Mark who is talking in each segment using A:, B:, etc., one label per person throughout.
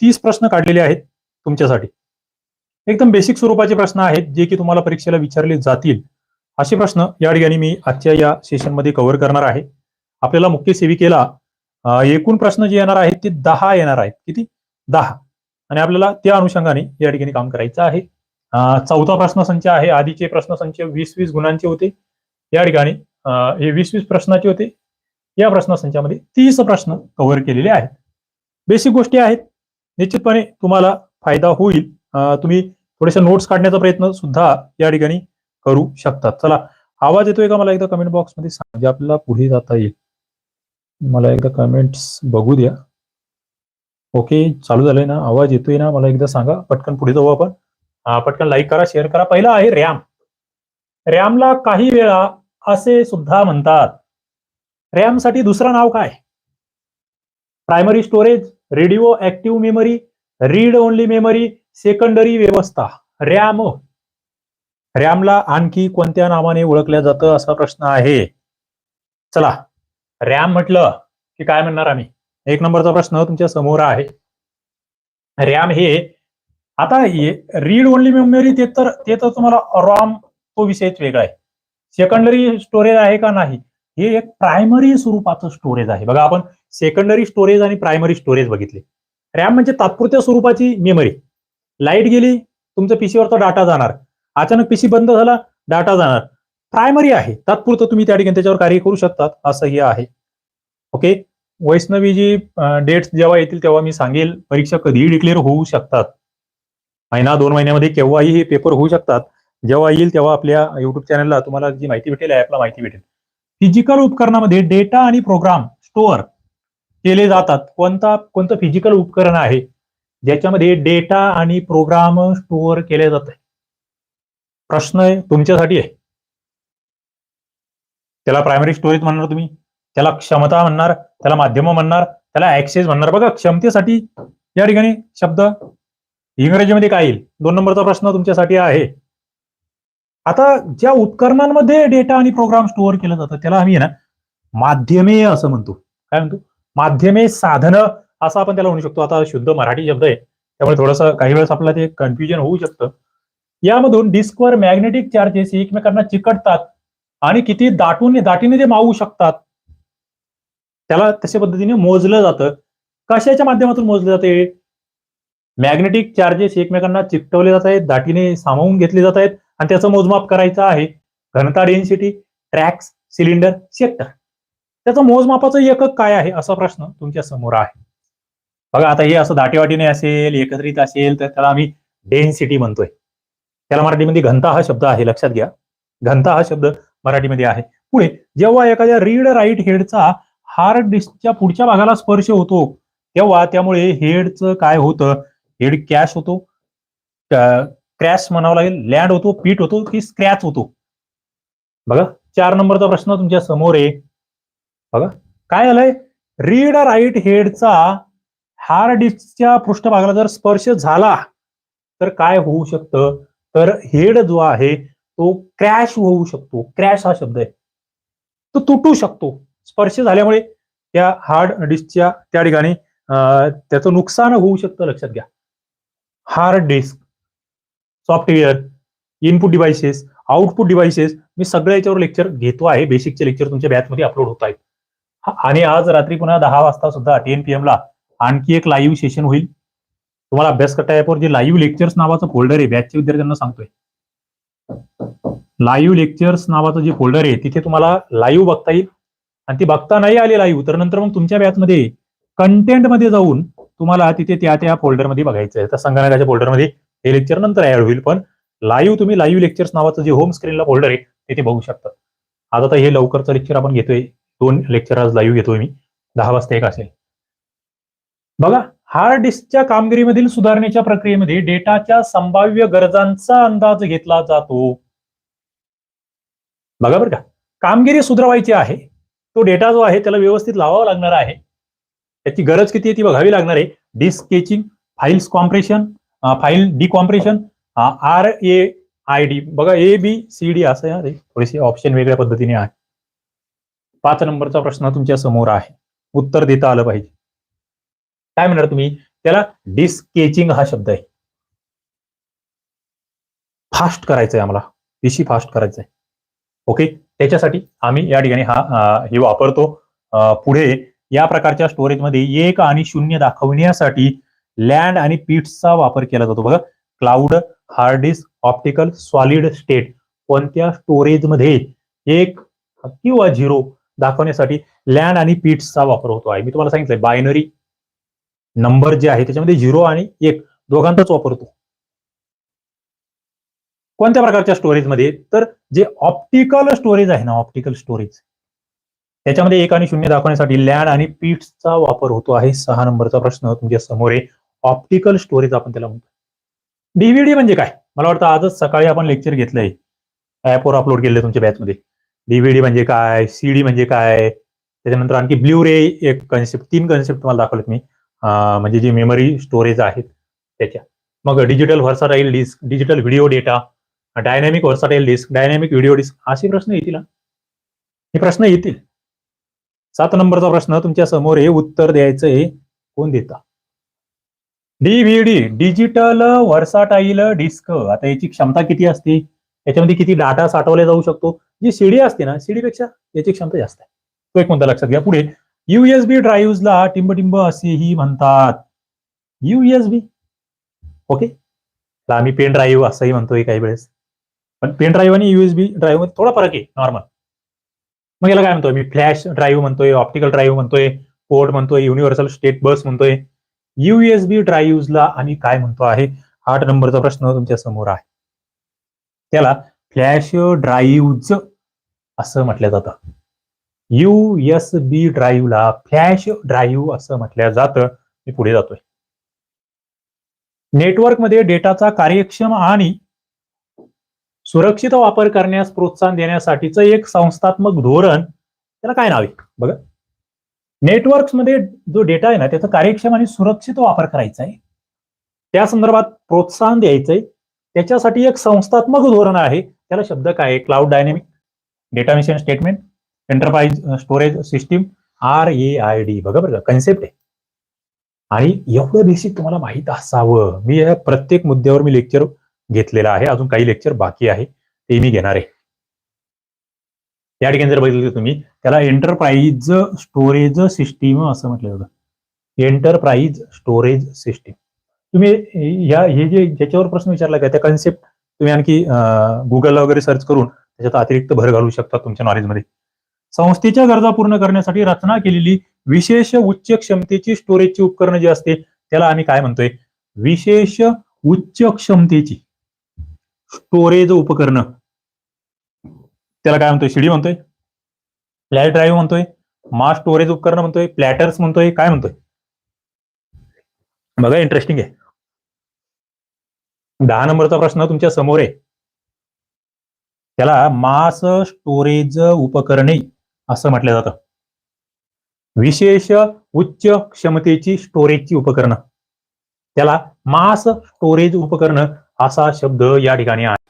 A: तीस प्रश्न काढलेले आहेत तुमच्यासाठी. एकदम बेसिक स्वरूपाचे प्रश्न आहेत जे की तुम्हाला परीक्षेला विचारले जातील. असे प्रश्न या ठिकाणी मी आजच्या या सेशनमध्ये कव्हर करणार आहे. आपल्याला मुख्य सेविकेला एकूण प्रश्न जे येणार आहेत ते दहा येणार आहेत. किती? दहा. आणि आपल्याला त्या अनुषंगाने या ठिकाणी काम करायचं आहे. चौथा चौथा प्रश्नसंच आहे. आधीचे प्रश्नसंच वीस वीस गुणांचे होते. या ठिकाणी हे वीस वीस प्रश्नाचे होते. या प्रश्नसंचामध्ये तीस प्रश्न कव्हर केलेले आहेत. बेसिक गोष्टी आहेत. निश्चितपणे तुम्हाला फायदा होईल. तुम्ही थोडेसे नोट्स काढण्याचा प्रयत्न सुद्धा या ठिकाणी करू शकतात. चला आवाज येतोय का? मला एकदा कमेंट बॉक्समध्ये सांगा जे आपल्याला पुढे जाता येईल. मला एकदा कमेंट्स बघू द्या. ओके चालू झालंय ना? आवाज येतोय ना? मला एकदा सांगा. पटकन पुढे जाऊ आपण. पटकन लाईक करा शेअर करा. पहिला आहे रॅम रॅमला काही वेळा असे सुद्धा म्हणतात. रॅमसाठी दुसरं नाव काय? Primary storage radio active memory read only memory secondary व्यवस्था रॅम. रॅमला आणखी कोणत्या नावाने ओळखल्या जातं असा प्रश्न आहे? चला रॅम म्हटलं की काय म्हणणार आम्ही? एक नंबरचा प्रश्न तुमच्यासमोर आहे. रॅम हे आता रीड ओनली मेमरी ते तर ते तर तुम्हाला रॉम तो विषयच वेगळा आहे. सेकंडरी स्टोरेज आहे का नाही? हे एक प्रायमरी स्वरूपाचं स्टोरेज आहे. बघा आपण सेकंडरी स्टोरेज आणि प्रायमरी स्टोरेज बघितले. रॅम म्हणजे तात्पुरत्या स्वरूपाची मेमरी लाइट गेली तुमचं पीसीवरचा डाटा जाणार. अचानक पीसी बंद झाला डाटा जाणार. प्रायमरी आहे. तात्पुरतं तुम्ही त्या ठिकाणी त्याच्यावर कार्य करू शकतात असं हे आहे. ओके वैष्णवी जी डेट्स जेव्हा येतील तेव्हा मी सांगेल परीक्षा कधीही डिक्लेअर होऊ शकतात. महिना दोन महिन्यामध्ये केव्हाही हे पेपर होऊ शकतात. जेव्हा येईल तेव्हा आपल्या युट्यूब चॅनलला तुम्हाला जी माहिती भेटेल ऍपला माहिती भेटेल. फिजिकल उपकरणामध्ये डेटा आणि प्रोग्राम स्टोअर केले जातात. कोणता कोणतं फिजिकल उपकरण आहे? ज्याच्यामध्ये डेटा आणि प्रोग्राम स्टोअर केले जात आहे. प्रश्न तुमच्यासाठी आहे. त्याला प्रायमरी स्टोरेज म्हणणार तुम्ही. त्याला क्षमता म्हणणार त्याला माध्यम म्हणणार त्याला ऍक्सेस म्हणणार. बघा क्षमतेसाठी या ठिकाणी शब्द इंग्रजीमध्ये काय येईल? दोन नंबरचा प्रश्न तुमच्यासाठी आहे. आता ज्या उपकरणांमध्ये डेटा आणि प्रोग्राम स्टोअर केलं जातं त्याला आम्ही ना माध्यमे असं म्हणतो. काय म्हणतो? माध्यमे साधनं असं आपण त्याला म्हणू शकतो. आता शुद्ध मराठी शब्द आहे. त्यामुळे थोडंसं काही वेळेस आपल्याला ते कन्फ्युजन होऊ शकतं. यामधून डिस्कवर मॅग्नेटिक चार्जेस एकमेकांना चिकटतात आणि किती दाटून दाटीने ते मावू शकतात. त्याला तशा पद्धतीने मोजलं जातं. कशाच्या माध्यमातून मोजलं जाते? मॅग्नेटिक चार्जेस एकमेकांना चिकटवले जात आहेत दाटीने सामावून घेतले जात आहेत. आणि त्याचं मोजमाप करायचं आहे. घनता डेन्सिटी ट्रॅक्स सिलेंडर सेक्टर त्याचं मोजमापाचं एकक काय आहे? असा प्रश्न तुमच्यासमोर आहे. बघा आता हे असं दाटीवाटीने असेल एकत्रित असेल तर त्याला आम्ही डेन्सिटी म्हणतोय. त्याला मराठीमध्ये घनता हा शब्द आहे. लक्षात घ्या. घनता हा शब्द मराठीमध्ये आहे. पुढे जेव्हा एखाद्या रीड राईट हेडचा हार्ड डिस्कच्या पुढच्या भागाला स्पर्श होतो तेव्हा त्यामुळे हेडचं काय होतं? हेड कॅश होतो. क्रॅश म्हणावं लागेल लँड होतो पीट होतो की स्क्रॅच होतो. बघा चार नंबरचा प्रश्न तुमच्यासमोर आहे. बघा काय झालंय रीड राईट हेडचा हार्ड डिस्कच्या पृष्ठभागाला जर स्पर्श झाला तर काय होऊ शकतं? तर हेड जो आहे तो क्रॅश होऊ शकतो. क्रॅश हा शब्द आहे. तो तुटू शकतो. स्पर्श झाल्यामुळे त्या हार्ड डिस्कच्या त्या ठिकाणी त्याचं नुकसान होऊ शकतं लक्षात घ्या. Hard disk software input devices output devices मी सगळ्या याच्यावर लेक्चर घेतो आहे. बेसिकचे लेक्चर तुमच्या बॅचमध्ये अपलोड होत आहेत आणि आज रात्री पुन्हा दहा वाजता सुद्धा टेन पी ला आणखी एक लाईव्ह सेशन होईल. तुम्हाला अभ्यास करता ऍपवर जे लाईव्ह लेक्चर्स नावाचं फोल्डर आहे बॅचच्या विद्यार्थ्यांना सांगतोय. लाईव्ह लेक्चर्स नावाचं जे फोल्डर आहे तिथे तुम्हाला लाईव्ह बघता येईल. आणि ती बघता नाही आली लाईव्ह तर नंतर मग तुमच्या बॅचमध्ये कंटेंटमध्ये जाऊन तुम्हाला तिथे त्या त्या फोल्डरमध्ये बघायचं आहे तर संगणकाच्या फोल्डरमध्ये हे लेक्चर नंतर ऍड होईल पण लाईव्ह तुम्ही लाईव्ह लेक्चर्स नावाचं जे होम स्क्रीनला फोल्डर आहे तिथे बघू शकता. आज आता हे लवकरचं लेक्चर आपण घेतोय दोन लेक्चर आज लाईव्ह घेतोय मी दहा वाजता एक असेल. बघा हार्ड डिस्कच्या कामगिरीमधील सुधारणेच्या प्रक्रियेमध्ये डेटाच्या संभाव्य गरजांचा अंदाज घेतला जातो. बघा बरं का कामगिरी सुधारवायची आहे तो डेटा जो आहे त्याला व्यवस्थित लावावा लागणार आहे. त्याची गरज किती आहे ती बघावी लागणार आहे. Disk sketching files compression file decompression R A I D बघा ए बी सी डी असं आहे. थोडेसे ऑप्शन वेगळ्या पद्धतीने आहे. पाच नंबरचा प्रश्न तुमच्यासमोर आहे. उत्तर देता आलं पाहिजे. काय म्हणणार तुम्ही? त्याला डिस्केचिंग हा शब्द आहे. फास्ट करायचंय आम्हाला. डिशी फास्ट करायचंय. ओके त्याच्यासाठी आम्ही या ठिकाणी हा हे वापरतो. पुढे या प्रकारच्या स्टोरेजमध्ये एक आणि शून्य दाखवण्यासाठी लँड आणि पीट्सचा वापर केला जातो. बघा cloud hard disk optical solid state कोणत्या स्टोरेजमध्ये एक किंवा झिरो दाखवण्यासाठी लँड आणि पीट्सचा वापर होतो आहे. मी तुम्हाला सांगितलंय बायनरी नंबर जे आहे त्याच्यामध्ये झिरो आणि एक दोघांचाच वापरतो कोणत्या प्रकारच्या स्टोरेजमध्ये तर जे ऑप्टिकल स्टोरेज आहे ना ऑप्टिकल स्टोरेज त्याच्यामध्ये एक आणि शून्य दाखवण्यासाठी लँड आणि पीट्सचा वापर होतो आहे. सहा नंबरचा प्रश्न तुमच्यासमोर आहे. ऑप्टिकल स्टोरेज आपण त्याला म्हणतो डीव्हीडी म्हणजे काय? मला वाटतं आजच सकाळी आपण लेक्चर घेतलंय. ऍपवर अपलोड केलेलं तुमच्या बॅचमध्ये डीव्हीडी म्हणजे काय? सीडी म्हणजे काय? त्याच्यानंतर आणखी ब्ल्यू रे एक कन्सेप्ट तीन कन्सेप्ट तुम्हाला दाखवलेत मी. म्हणजे जी मेमरी स्टोरेज आहेत त्याच्या. मग digital versatile disk digital video data dynamic versatile disk dynamic video disk असे प्रश्न येतील हे. प्रश्न येतील. सात नंबरचा प्रश्न तुमच्यासमोर हे उत्तर द्यायचं हे कोण देता? डीव्हीडी डिजिटल व्हर्साटाईल डिस्क आता याची क्षमता किती असते? याच्यामध्ये किती डाटा साठवला जाऊ शकतो? जी सीडी असते ना सीडी पेक्षा याची क्षमता जास्त आहे. तो एक मुद्दा लक्षात घ्या. पुढे युएसबी ड्राईव्हला टिंबटिंब असेही म्हणतात. युएसबी ओके आम्ही पेन ड्राईव्ह असंही म्हणतोय काही वेळेस. पण पेन ड्राईव्ह आणि युएसबी ड्राईव्हमध्ये थोडा फरक आहे नॉर्मल मग याला काय म्हणतोय? मी फ्लॅश ड्राईव्ह म्हणतोय ऑप्टिकल ड्राईव्ह म्हणतोय पोर्ट म्हणतोय युनिव्हर्सल स्टेट बस म्हणतोय. युएसबी ड्राईव्हला आम्ही काय म्हणतो आहे? आठ नंबरचा प्रश्न तुमच्यासमोर आहे. त्याला फ्लॅश ड्राईव्ह असं म्हटलं जातं. एस बी ड्राईव्हला फ्लॅश ड्राईव्ह असं म्हटलं जातं. मी पुढे जातोय. नेटवर्कमध्ये डेटाचा कार्यक्षम आणि सुरक्षित वापर करण्यास प्रोत्साहन देण्यासाठीचं एक संस्थात्मक धोरण. त्याला काय नाव आहे? बघा. नेटवर्क्समध्ये जो डेटा आहे ना त्याचा कार्यक्षम आणि सुरक्षित वापर करायचा आहे. त्या संदर्भात प्रोत्साहन द्यायचंय. त्याच्यासाठी एक संस्थात्मक धोरण आहे. त्याला शब्द काय आहे? Cloud dynamic data mission statement enterprise storage system R A I D बघा बरं कन्सेप्ट आहे. आणि एवढं बेसिक तुम्हाला माहीत असावं. मी या प्रत्येक मुद्द्यावर मी लेक्चर घेतलेलं आहे. अजून काही लेक्चर बाकी आहे. ते मी घेणार आहे. त्या ठिकाणी जर बघितलं तुम्ही त्याला एंटरप्राइज स्टोरेज सिस्टीम असं म्हटलं जातं. एंटरप्राइज स्टोरेज सिस्टीम तुम्ही या हे जे ज्याच्यावर प्रश्न विचारला का त्या कन्सेप्ट तुम्ही आणखी गुगलला वगैरे सर्च करून त्याच्यात अतिरिक्त भर घालू शकता तुमच्या नॉलेजमध्ये संस्थेच्या गरजा पूर्ण करण्यासाठी रचना केलेली विशेष उच्च क्षमतेची स्टोरेजची उपकरणं जी असते त्याला आम्ही काय म्हणतोय? विशेष उच्च क्षमतेची स्टोरेज उपकरणं. त्याला काय म्हणतोय? शिडी म्हणतोय? फ्लॅश ड्राईव्ह म्हणतोय? मास स्टोरेज उपकरण म्हणतोय? प्लॅटर्स म्हणतोय? काय म्हणतोय? बघा इंटरेस्टिंग आहे. दहा नंबरचा प्रश्न तुमच्यासमोर आहे. त्याला मास स्टोरेज उपकरणे असं म्हटलं जातं. विशेष उच्च क्षमतेची स्टोरेजची उपकरणं. त्याला मास स्टोरेज उपकरण असा शब्द या ठिकाणी आहे.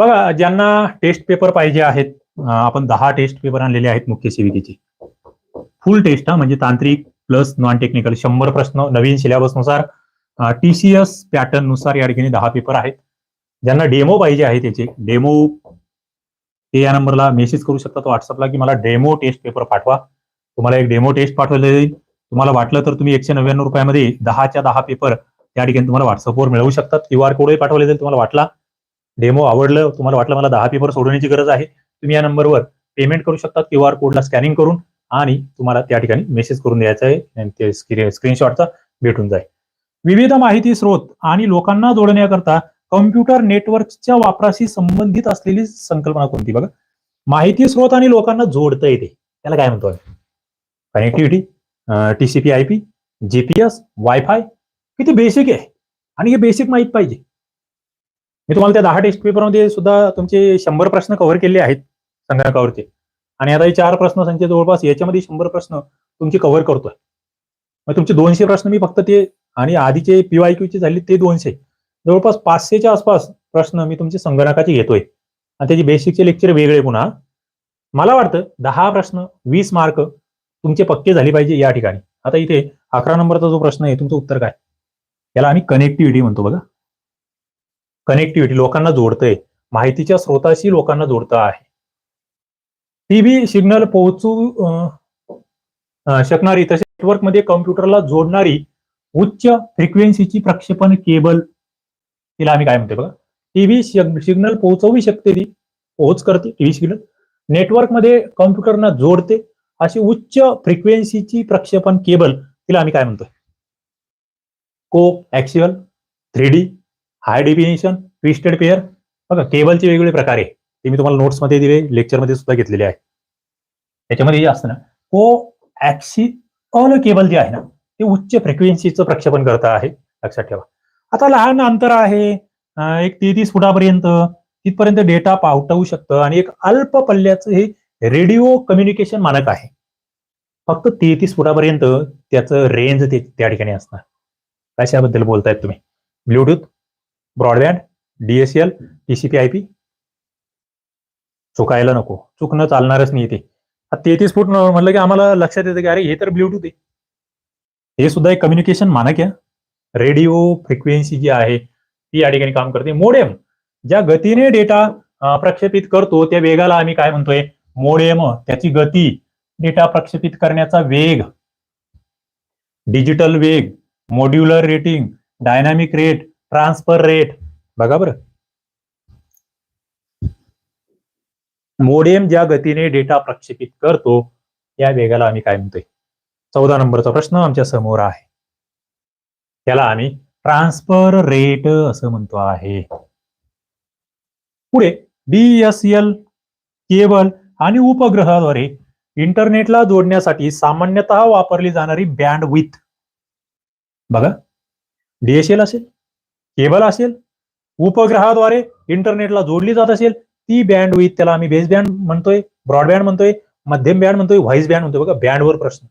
A: बघा ज्यांना टेस्ट पेपर पाहिजे आहेत आपण दहा टेस्ट पेपर आणलेले आहेत मुख्य सेविकेचे फुल टेस्ट हा म्हणजे तांत्रिक प्लस नॉन टेक्निकल शंभर प्रश्न नवीन सिलेबसनुसार टीसीएस पॅटर्ननुसार या ठिकाणी दहा पेपर आहेत. ज्यांना डेमो पाहिजे आहे त्याचे डेमो ते या नंबरला मेसेज करू शकतात व्हॉट्सअपला की मला डेमो टेस्ट पेपर पाठवा. तुम्हाला एक डेमो टेस्ट पाठवले जाईल. तुम्हाला वाटलं तर तुम्ही एकशे नव्याण्णव रुपयामध्ये दहाच्या दहा पेपर त्या ठिकाणी तुम्हाला व्हॉट्सअपवर मिळवू शकतात. क्यू आर कोडही पाठवले जाईल तुम्हाला वाटला डेमो आवडलं तुम्हाला वाटलं मला दहा पेपर सोडवण्याची गरज आहे तुम्ही या नंबरवर पेमेंट करू शकता क्यू आर कोडला स्कॅनिंग करून आणि तुम्हाला त्या ठिकाणी मेसेज करून द्यायचा आहे ते स्क्रीनशॉटचा भेटून जाईल. विविध माहिती स्रोत आणि लोकांना जोडण्याकरता कॉम्प्युटर नेटवर्कच्या वापराशी संबंधित असलेली संकल्पना कोणती बघा? माहिती स्रोत आणि लोकांना जोडता येते त्याला काय म्हणतो connectivity TCP I P GPS wifi किती बेसिक आहे? आणि हे बेसिक माहीत पाहिजे. मी तुम्हाला त्या दहा टेस्ट पेपरमध्ये सुद्धा तुमचे शंभर प्रश्न कव्हर केले आहेत संगणकावरचे आणि आता हे चार प्रश्न संख्या जवळपास याच्यामध्ये शंभर प्रश्न तुमचे कव्हर करतोय. मग तुमचे दोनशे प्रश्न मी फक्त ते आणि आधीचे पीवाय क्यूचे झाले ते दोनशे. जवळपास पाचशेच्या आसपास प्रश्न मी तुमचे संगणकाचे घेतोय. आणि त्याचे बेसिकचे लेक्चर वेगळे पुन्हा. मला वाटतं दहा प्रश्न वीस मार्क तुमचे पक्के झाले पाहिजे या ठिकाणी. आता इथे अकरा नंबरचा जो प्रश्न आहे तुमचं उत्तर काय? याला आम्ही कनेक्टिव्हिटी म्हणतो बघा. कनेक्टिव्हिटी लोकांना जोडतंय. माहितीच्या स्रोताशी लोकांना जोडतं आहे. टीव्ही सिग्नल पोहोचू शकणारी तसेच नेटवर्कमध्ये कम्प्युटरला जोडणारी उच्च फ्रिक्वेन्सीची प्रक्षेपण केबल तिला आम्ही काय म्हणतो बघा? टीव्ही सिग्नल पोहोचवू शकते ती पोहोच करते टीव्ही सिग्नल नेटवर्कमध्ये कम्प्युटरना जोडते अशी उच्च फ्रिक्वेन्सीची प्रक्षेपण केबल तिला आम्ही काय म्हणतोय? Coaxial three D high definition twisted pair बघा केबलचे वेगवेगळे प्रकार आहे. ते मी तुम्हाला नोट्समध्ये दिले लेक्चरमध्ये सुद्धा घेतलेले आहे. त्याच्यामध्ये जे असतं ना को ऍक्सिअल केबल जे आहे ना ते उच्च फ्रिक्वेन्सीचं प्रक्षेपण करत आहे. लक्षात ठेवा. आता लहान अंतर आहे एक तेहतीस फुटापर्यंत तिथपर्यंत डेटा पावटवू शकतं आणि एक अल्प पल्ल्याचं हे रेडिओ कम्युनिकेशन मानक आहे. फक्त तेहतीस फुटापर्यंत त्याचं रेंज ते त्या ठिकाणी असणार. कशाबद्दल बोलतायत तुम्ही. Bluetooth broadband DSL TCP I P. चुकायला नको. चुकणं चालणारच नाही ते. तेहतीस फूट म्हटलं म्हणलं की आम्हाला लक्षात येतं की अरे हे तर ब्ल्यूटूथ आहे. हे सुद्धा एक कम्युनिकेशन मानक आहे. रेडिओ फ्रिक्वेन्सी जी आहे ती या ठिकाणी काम करते. मोडेम ज्या गतीने डेटा प्रक्षेपित करतो त्या वेगाला आम्ही काय म्हणतोय? मोडेम. त्याची गती डेटा प्रक्षेपित करण्याचा वेग. डिजिटल वेग modular rating dynamic rate transfer rate. बघा बरं. मोडेम ज्या गतीने डेटा प्रक्षेपित करतो या वेगाला आम्ही काय म्हणतोय? चौदा नंबरचा प्रश्न आमच्यासमोर आहे. त्याला आम्ही ट्रान्सफर रेट असं म्हणतो आहे. पुढे डीएसएल केबल आणि उपग्रहाद्वारे इंटरनेटला जोडण्यासाठी सामान्यतः वापरली जाणारी बँड विथ बघा डीएसएल असेल केबल असेल उपग्रहाद्वारे इंटरनेटला जोडली जात असेल ती बँड विथ त्याला आम्ही बेस बँड म्हणतोय ब्रॉडबँड म्हणतोय मध्यम बँड म्हणतोय व्हॉइस बँड म्हणतोय. बघा बँडवर प्रश्न.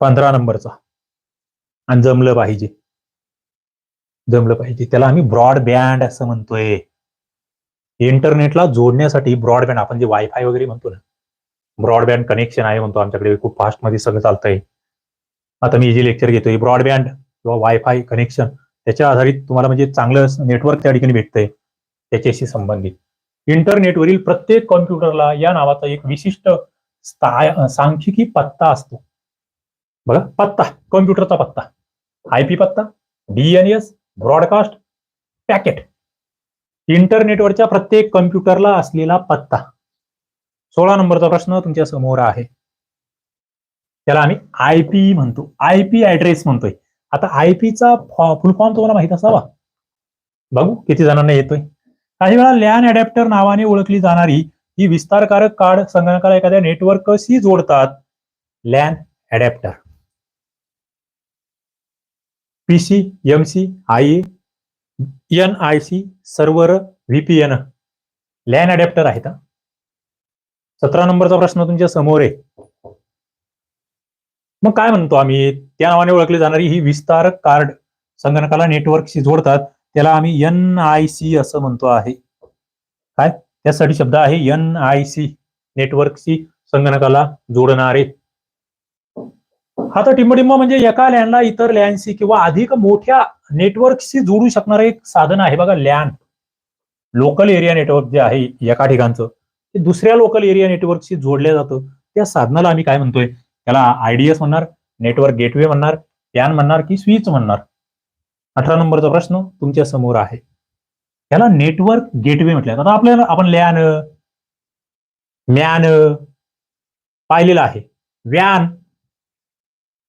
A: पंधरा नंबरचा. आणि जमलं पाहिजे. जमलं पाहिजे. त्याला आम्ही ब्रॉडबँड असं म्हणतोय. इंटरनेटला जोडण्यासाठी ब्रॉडबँड आपण जे वायफाय वगैरे म्हणतो ना ब्रॉडबँड कनेक्शन आहे म्हणतो आमच्याकडे. खूप फास्टमध्ये सगळं चालतंय. आता मी जे लेक्चर घेतोय. ब्रॉडबँड किंवा वायफाय कनेक्शन त्याच्या आधारित तुम्हाला म्हणजे चांगलं नेटवर्क त्या ठिकाणी भेटतंय त्याच्याशी संबंधित. इंटरनेटवरील प्रत्येक कॉम्प्युटरला या नावाचा एक विशिष्ट सांख्यिकी पत्ता असतो. बघा पत्ता कॉम्प्युटरचा पत्ता. आय पी पत्ता डीएनएस ब्रॉडकास्ट पॅकेट इंटरनेटवरच्या प्रत्येक कॉम्प्युटरला असलेला पत्ता. सोळा नंबरचा प्रश्न तुमच्यासमोर आहे. त्याला आम्ही आय पी म्हणतो. आय पी ऍड्रेस म्हणतोय. आता आय पीचा फुल फॉर्म तुम्हाला माहीत असावा. बघू किती जणांना येतोय. काही वेळा लॅन अडॅप्टर नावाने ओळखली जाणारी ही विस्तारकारक कार्ड संगणकाला एखाद्या नेटवर्कशी जोडतात LAN adapter PC MC I N I C server VPN LAN adapter आहेत सतरा नंबरचा प्रश्न तुमच्यासमोर आहे. मग काय म्हणतो आम्ही? त्या नावाने ओळखली जाणारी ही विस्तारक कार्ड संगणकाला नेटवर्कशी जोडतात. त्याला आम्ही एन आय सी असं म्हणतो आहे. काय? त्यासाठी शब्द आहे एन आय सी नेटवर्कशी संगणकाला जोडणारे. आता टिंबटिंब म्हणजे एका लॅनला इतर लॅनशी किंवा अधिक मोठ्या नेटवर्कशी जोडू शकणारं एक साधन आहे बघा लॅन लोकल एरिया नेटवर्क जे आहे एका ठिकाणचं ते दुसऱ्या लोकल एरिया नेटवर्कशी जोडलं जातं. त्या साधनाला आम्ही काय म्हणतोय? त्याला आयडीएस म्हणणार नेटवर्क गेटवे म्हणणार पॅन म्हणणार की स्विच म्हणणार? अठरा नंबरचा प्रश्न तुमच्यासमोर आहे. त्याला नेटवर्क गेटवे म्हटलं आता आपल्याला आपण लॅन मॅन पाहिलेलं आहे. व्यान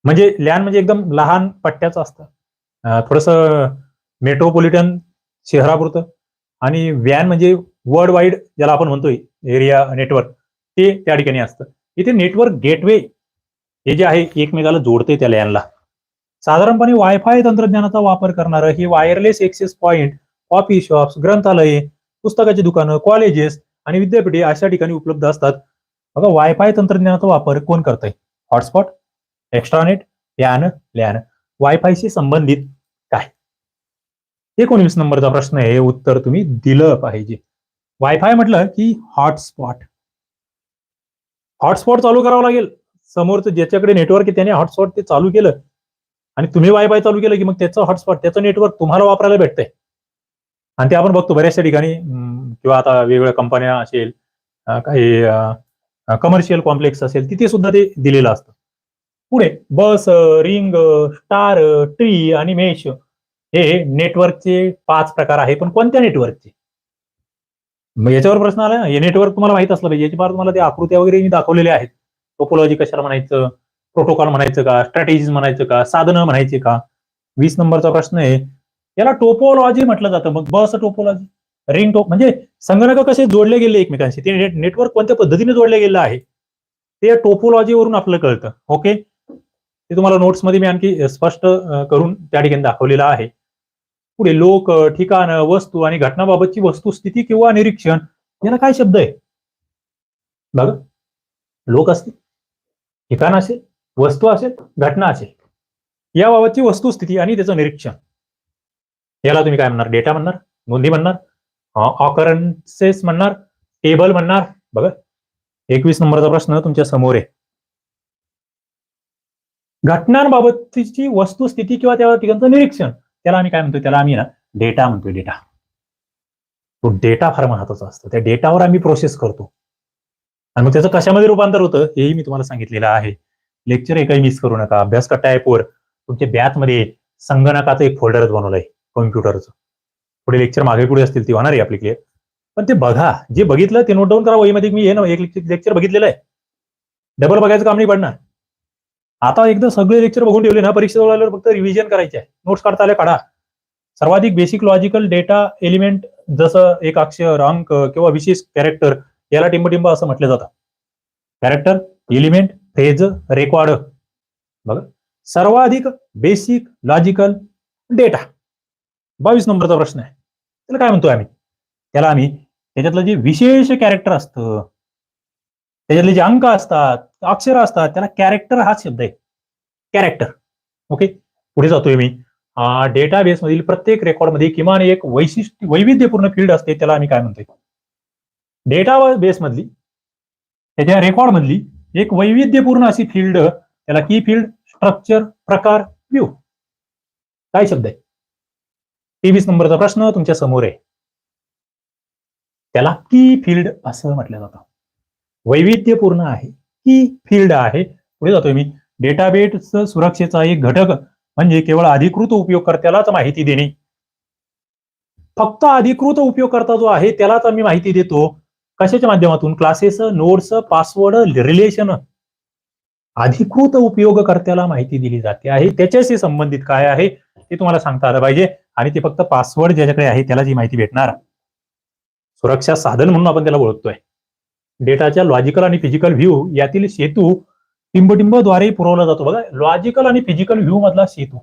A: म्हणजे लॅन म्हणजे एकदम लहान पट्ट्याचं असतं. थोडस मेट्रोपॉलिटन शहरापुरतं. आणि व्यान म्हणजे वर्ल्ड वाईड ज्याला आपण म्हणतोय एरिया नेटवर्क ते त्या ठिकाणी असतं. इथे नेटवर्क गेटवे हे जे आहे एकमेकाला जोडते त्या लॅनला साधारणपणे वायफाय तंत्रज्ञानाचा वापर करणारं हे wireless access point coffee shops ग्रंथालये पुस्तकाची दुकानं कॉलेजेस आणि विद्यापीठे अशा ठिकाणी उपलब्ध असतात. बघा वायफाय तंत्रज्ञानाचा वापर कोण करतंय? हॉटस्पॉट एक्स्ट्रानेट लॅन लॅन वायफायशी संबंधित काय? एकोणवीस नंबरचा प्रश्न आहे उत्तर तुम्ही दिलं पाहिजे. वायफाय म्हटलं की हॉटस्पॉट हॉटस्पॉट चालू करावं लागेल. समोरचं ज्याच्याकडे नेटवर्क आहे त्याने हॉटस्पॉट ते चालू केलं. आणि तुम्ही वायफाय चालू केलं की मग त्याचं हॉटस्पॉट त्याचं नेटवर्क तुम्हाला वापरायला भेटतंय. आणि ते आपण बघतो बऱ्याचशा ठिकाणी किंवा आता वेगवेगळ्या कंपन्या असेल काही कमर्शियल कॉम्प्लेक्स असेल तिथे सुद्धा ते दिलेलं असतं. पुढे बस रिंग स्टार ट्री आणि मेश हे नेटवर्कचे पाच प्रकार आहे पण कोणत्या नेटवर्कचे मग याच्यावर प्रश्न आला हे नेटवर्क तुम्हाला माहीत असलं पाहिजे याची फार तुम्हाला ते आकृत्या वगैरे मी दाखवलेल्या आहेत. टोपोलॉजी कशाला म्हणायचं? प्रोटोकॉल म्हणायचं का? स्ट्रॅटेजीज म्हणायचं का? साधनं म्हणायचे का? वीस नंबरचा प्रश्न आहे. याला टोपोलॉजी म्हटलं जातं. मग बस टोपोलॉजी. रिंग टोप म्हणजे संगणक कसे जोडले गेले एकमेकांशी? ते नेटवर्क कोणत्या पद्धतीने जोडले गेलं आहे? ते या टोपोलॉजीवरून आपल्याला कळतं. ओके ते तुम्हाला नोट्समध्ये मी आणखी स्पष्ट करून त्या ठिकाणी दाखवलेलं आहे. पुढे लोक ठिकाण वस्तू आणि घटनाबाबतची वस्तुस्थिती किंवा निरीक्षण याला काय शब्द आहे? बघा. लोक असतील. ठिकाण असेल वस्तू असेल घटना असेल याबाबतची वस्तुस्थिती आणि त्याचं निरीक्षण. याला तुम्ही काय म्हणणार? डेटा म्हणणार? नोंदी म्हणणार? ऑकरन्सेस म्हणणार? टेबल म्हणणार? बघा. एकवीस नंबरचा प्रश्न तुमच्यासमोर आहे. घटनांबाबतची वस्तुस्थिती किंवा त्या ठिकाणचं निरीक्षण. त्याला आम्ही काय म्हणतो त्याला आम्ही ना डेटा म्हणतोय डेटा. तो डेटा फार महत्त्वाचा असतो. त्या डेटावर आम्ही प्रोसेस करतो. आणि मग त्याचं कशामध्ये रूपांतर होतं हेही मी तुम्हाला सांगितलेलं आहे. लेक्चर एकही मिस करू नका. अभ्यास कट्टा वर तुमच्या बॅथमध्ये संगणकाचं एक फोल्डरच बनवलंय कॉम्प्युटरचं पुढे लेक्चर मागे पुढे असतील ती होणार आहे आपली क्लिअर पण ते बघा. जे बघितलं ते नोट डाऊन करा वहीमध्ये. मी हे ना एक लेक्चर बघितलेलं आहे. डबल बघायचं काम नाही पडणार. आता एकदा सगळे लेक्चर बघून ठेवले ना परीक्षा जवळ आल्यावर फक्त रिव्हिजन करायचे आहे. नोट्स काढता आल्या काढा. सर्वाधिक बेसिक लॉजिकल डेटा एलिमेंट जसं एक अक्षर अंक किंवा विशेष कॅरेक्टर याला टिंबटिंब असं म्हटलं जातं. कॅरेक्टर एलिमेंट फेज रेकॉर्ड बघा. सर्वाधिक बेसिक लॉजिकल डेटा बावीस नंबरचा प्रश्न आहे. त्याला काय म्हणतोय आम्ही? त्याला आम्ही त्याच्यातलं जे विशेष कॅरेक्टर असतं त्याच्यातले जे अंक असतात अक्षर असतात त्याला कॅरेक्टर हा शब्द आहे. कॅरेक्टर ओके पुढे जातोय मी. डेटाबेस मधील प्रत्येक रेकॉर्डमध्ये किमान एक वैशिष्ट्य वैविध्यपूर्ण फील्ड असते त्याला आम्ही काय म्हणतोय? डेटा बेस मधली त्याच्या रेकॉर्ड मधली एक वैविध्यपूर्ण अशी फील्ड त्याला की फील्ड स्ट्रक्चर प्रकार व्ह्यू. काय शब्द आहे? तेवीस नंबरचा प्रश्न तुमच्यासमोर आहे. त्याला की फील्ड असं म्हटलं जातं. वैविध्यपूर्ण आहे की फील्ड आहे. पुढे जातोय मी. डेटाबेस सुरक्षेचा एक घटक म्हणजे केवळ अधिकृत उपयोगकर्त्यालाच माहिती देणे. फक्त अधिकृत उपयोगकर्ता जो आहे त्यालाच आम्ही माहिती देतो. कशाच्या माध्यमातून? क्लासेस नोट्स पासवर्ड रिलेशन अधिकृत उपयोगकर्त्याला माहिती दिली जाते आहे. त्याच्याशी संबंधित काय आहे? ते तुम्हाला सांगता आलं पाहिजे. आणि ते फक्त पासवर्ड ज्याच्याकडे आहे त्याला जी माहिती भेटणार. सुरक्षा साधन म्हणून आपण त्याला ओळखतोय. डेटाच्या लॉजिकल आणि फिजिकल व्ह्यू यातील सेतू टिंबटिंबद्वारे पुरवला जातो. बघा लॉजिकल आणि फिजिकल व्ह्यू मधला सेतू.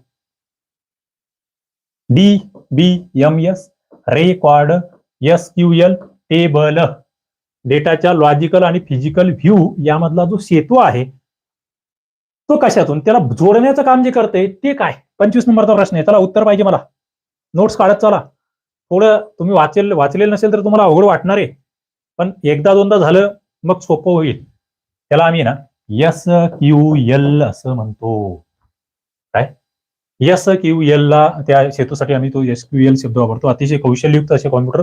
A: D B M S record S Q L table डेटाच्या लॉजिकल आणि फिजिकल व्ह्यू यामधला जो सेतू आहे तो कशातून? त्याला जोडण्याचं काम जे करते ते काय? पंचवीस नंबरचा प्रश्न आहे. त्याला उत्तर पाहिजे मला. नोट्स काढत चला. थोडं तुम्ही वाचेल वाचलेलं नसेल तर तुम्हाला अवघड वाटणार आहे. पण एकदा दोनदा झालं मग सोपं होईल. त्याला आम्ही ना यस क्यू एल असं म्हणतो. काय? यस क्यू एल ला त्या सेतूसाठी आम्ही तो एस क्यू एल शब्द वापरतो. अतिशय कौशल्ययुक्त असे कॉम्प्युटर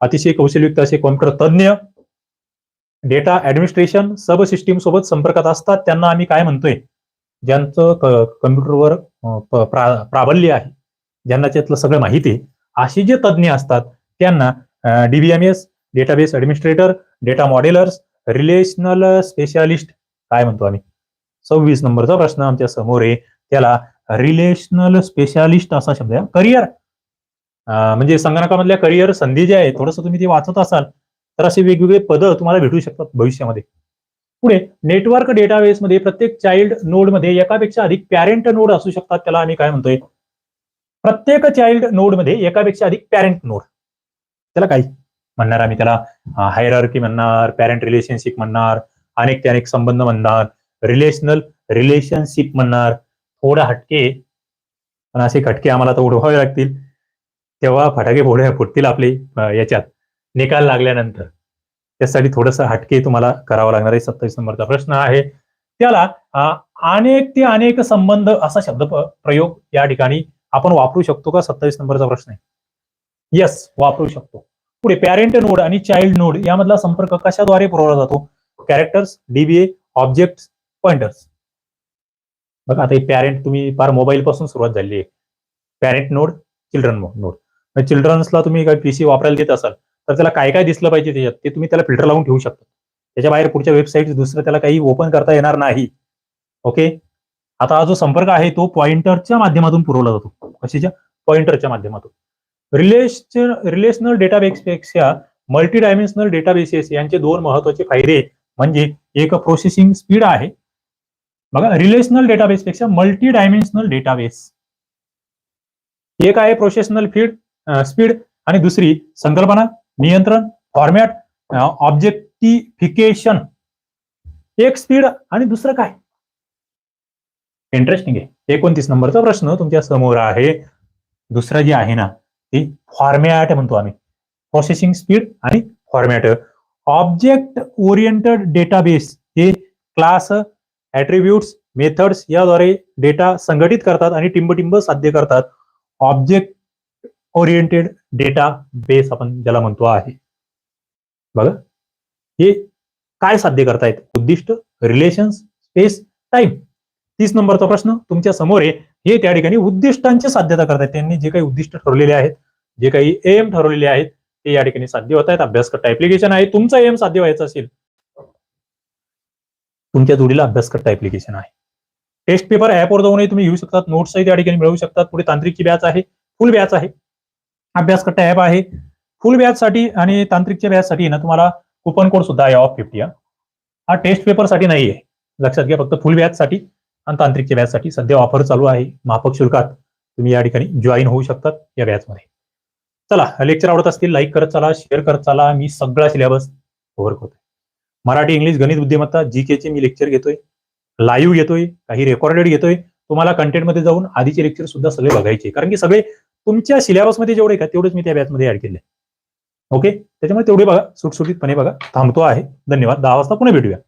A: अतिशय कौशल्ययुक्त असे कॉम्प्युटर तज्ज्ञ डेटा ऍडमिनिस्ट्रेशन सब सिस्टीम सोबत संपर्कात असतात. त्यांना आम्ही काय म्हणतोय? ज्यांचं कम्प्युटरवर प्राबल्य आहे ज्यांना त्यातलं सगळं माहिती आहे असे जे तज्ज्ञ असतात त्यांना DBMS database administrator data modellers relational specialist काय म्हणतो आम्ही? सव्वीस नंबरचा प्रश्न आमच्यासमोर आहे. त्याला रिलेशनल स्पेशालिस्ट असा शब्द आहे. करिअर म्हणजे संगणकामधल्या करिअर संधी जे आहे थोडंसं तुम्ही ते वाचत असाल तर असे वेगवेगळे पद तुम्हाला भेटू शकतात भविष्यामध्ये. पुढे नेटवर्क डेटाबेसमध्ये प्रत्येक चाइल्ड नोडमध्ये एकापेक्षा अधिक पॅरेंट नोड असू शकतात त्याला आम्ही काय म्हणतोय? प्रत्येक चाइल्ड नोडमध्ये एकापेक्षा अधिक पॅरेंट नोड त्याला काही म्हणणार आम्ही त्याला हायरार्की म्हणणार पॅरेंट रिलेशनशिप म्हणणार अनेक ते अनेक संबंध म्हणणार रिलेशनल रिलेशनशिप म्हणणार. थोडा हटके पण असे खटके आम्हाला तर उडवावे लागतील. तेव्हा फटाके फोडे फुटतील आपले याच्यात. निकाल लागल्यानंतर त्यासाठी थोडंसं हटके तुम्हाला करावं लागणार आहे. सत्तावीस नंबरचा प्रश्न आहे. त्याला अनेक ते अनेक संबंध असा शब्द प्रयोग या ठिकाणी आपण वापरू शकतो का? सत्तावीस नंबरचा प्रश्न आहे. येस वापरू शकतो. पुढे पॅरेंट नोड आणि चाइल्ड नोड यामधला संपर्क कशाद्वारे पुरवला जातो? कॅरेक्टर्स डीबीए ऑब्जेक्ट पॉइंटर्स बघा आता पॅरेंट तुम्ही फार मोबाईल पासून सुरुवात झाली आहे. पॅरेंट नोड चिल्ड्रन नोड चिल्ड्रन्सला तुम्ही काही पीसी वापरायला देत असाल तर त्याला काय काय दिसलं पाहिजे त्याच्यात ते तुम्ही त्याला फिल्टर लावून ठेवू शकता. त्याच्या बाहेर पुढच्या वेबसाईट दुसरं त्याला काही ओपन करता येणार नाही. ओके आता हा जो संपर्क आहे तो पॉइंटरच्या माध्यमातून पुरवला जातो. कशीच्या? पॉइंटरच्या माध्यमातून. रिलेशन रिलेशनल डेटाबेसपेक्षा मल्टी डायमेन्शनल डेटाबेसेस यांचे दोन महत्त्वाचे फायदे म्हणजे एक प्रोसेसिंग स्पीड आहे. बघा रिलेशनल डेटाबेसपेक्षा मल्टी डायमेन्शनल डेटाबेस एक आहे प्रोसेशनल फीड स्पीड आणि दुसरी संकल्पना. नियंत्रण फॉर्मॅट ऑब्जेक्टिफिकेशन एक स्पीड आणि दुसरं काय? इंटरेस्टिंग आहे. एकोणतीस नंबरचा प्रश्न तुमच्यासमोर आहे. दुसरा जे आहे ना ते फॉर्मॅट म्हणतो आम्ही. प्रोसेसिंग स्पीड आणि फॉर्मॅट ऑब्जेक्ट ओरिएंटेड डेटाबेस हे क्लास ऍट्रिब्यूट्स मेथड्स याद्वारे डेटा संघटित करतात आणि टिंबटिंब साध्य करतात. ऑब्जेक्ट ओरिएंटेड डेटा बेस आपण ज्याला म्हणतो आहे. बघा. हे काय साध्य करतायत? उद्दिष्ट रिलेशन्स स्पेस टाइम तीस नंबरचा प्रश्न तुमच्यासमोर आहे. हे त्या ठिकाणी उद्दिष्टांची साध्यता करतायत. त्यांनी जे काही उद्दिष्ट ठरवलेले आहेत जे काही एम ठरवलेले आहेत ते या ठिकाणी साध्य होत आहेत अभ्यास करता ऍप्लिकेशन आहे. तुमचा एम साध्य व्हायचा असेल तुमच्या जोडीला अभ्यास करता ऍप्लिकेशन आहे. टेस्ट पेपर ऍपवर जाऊनही तुम्ही घेऊ शकतात. नोट्सही त्या ठिकाणी मिळवू शकतात. पुढे तांत्रिकची बॅच आहे. फुल बॅच आहे. अभ्यास करता ऍप आहे. फुल बॅच आणि तांत्रिकच्या बॅच ना तुम्हाला कुपन कोड सुद्धा आहे ऑफ फिफ्टी हा. टेस्ट पेपरसाठी नाही आहे लक्षात घ्या फक्त फुल बॅच आणि तांत्रिकच्या बॅच सध्या ऑफर चालू आहे. माफक शुल्कात तुम्ही या ठिकाणी जॉईन होऊ शकतात या बॅचमध्ये चला लेक्चर आवडत असतील लाईक करत चला शेअर करत चला. मी सगळा सिलेबस कव्हर करतोय. मराठी इंग्लिश गणित बुद्धिमत्ता जी चे मी लेक्चर घेतोय. लाईव्ह घेतोय. काही रेकॉर्डेड घेतोय. तुम्हाला कंटेंटमध्ये जाऊन आधीचे लेक्चर सुद्धा सगळे बघायचे. कारण की सगळे तुमच्या सिलेबसमध्ये जेवढे का तेवढेच मी त्या बॅचमध्ये ऍड केले ओके त्याच्यामुळे तेवढे बघा सुटसुटीतपणे बघा थांबतो आहे. धन्यवाद. दहा वाजता पुन्हा भेटूया.